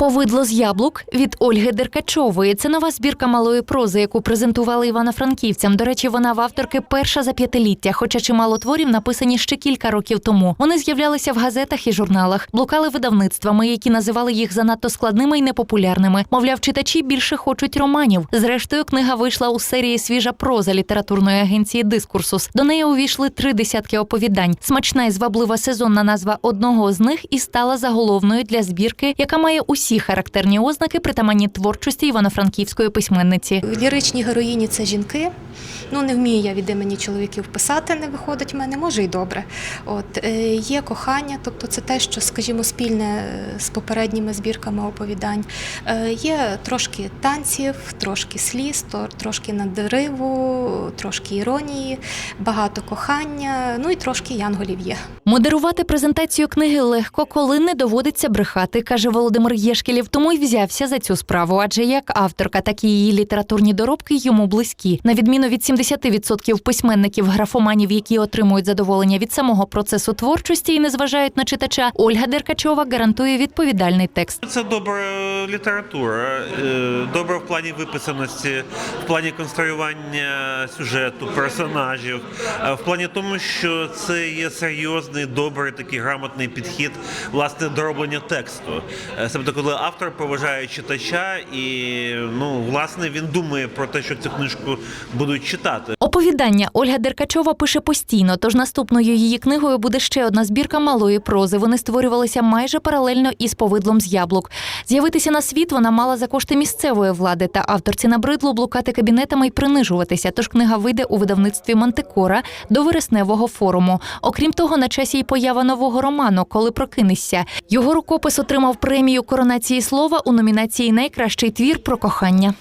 Повидло з яблук від Ольги Деркачової. Це нова збірка малої прози, яку презентували івано-франківцям. До речі, вона в авторки перша за п'ятиліття, хоча чимало творів написані ще кілька років тому. Вони з'являлися в газетах і журналах, блукали видавництвами, які називали їх занадто складними і непопулярними. Мовляв, читачі більше хочуть романів. Зрештою, книга вийшла у серії Свіжа проза літературної агенції Дискурсус. До неї увійшли три десятки оповідань. Смачна і зваблива сезонна назва одного з них і стала заголовною для збірки, яка має усі характерні ознаки притаманні творчості івано-франківської письменниці. Ліричні героїні це жінки. Ну, не вмію я від імені чоловіків писати, не виходить в мене, може і добре. От е, є кохання, тобто це те, що, скажімо, спільне е, з попередніми збірками оповідань. Е, є трошки танців, трошки сліз, трошки надриву, трошки іронії, багато кохання, ну і трошки янголів є. Модерувати презентацію книги легко, коли не доводиться брехати, каже Володимир Єшкелів. Тому й взявся за цю справу. Адже як авторка, так і її літературні доробки йому близькі. На відміну від 70% письменників, графоманів, які отримують задоволення від самого процесу творчості і не зважають на читача, Ольга Деркачова гарантує відповідальний текст. Це добра література, е, добра в плані виписаності, в плані конструювання сюжету, персонажів, е, в плані тому, що це є серйозний, добрий такий грамотний підхід власне до роблення тексту. Е, Себто, коли автор поважає читача і ну власне він думає про те, що цю книжку будуть читати. Оповідання Ольга Деркачова пише постійно, тож наступною її книгою буде ще одна збірка малої прози. Вони створювалися майже паралельно із повидлом з яблук. З'явитися на світ вона мала за кошти місцевої влади, та авторці набридло блукати кабінетами і принижуватися. Тож книга вийде у видавництві Мантикора до вересневого форуму. Окрім того, на часі й поява нового роману, коли прокинешся. Його рукопис отримав премію коронації слова у номінації Найкращий твір про кохання.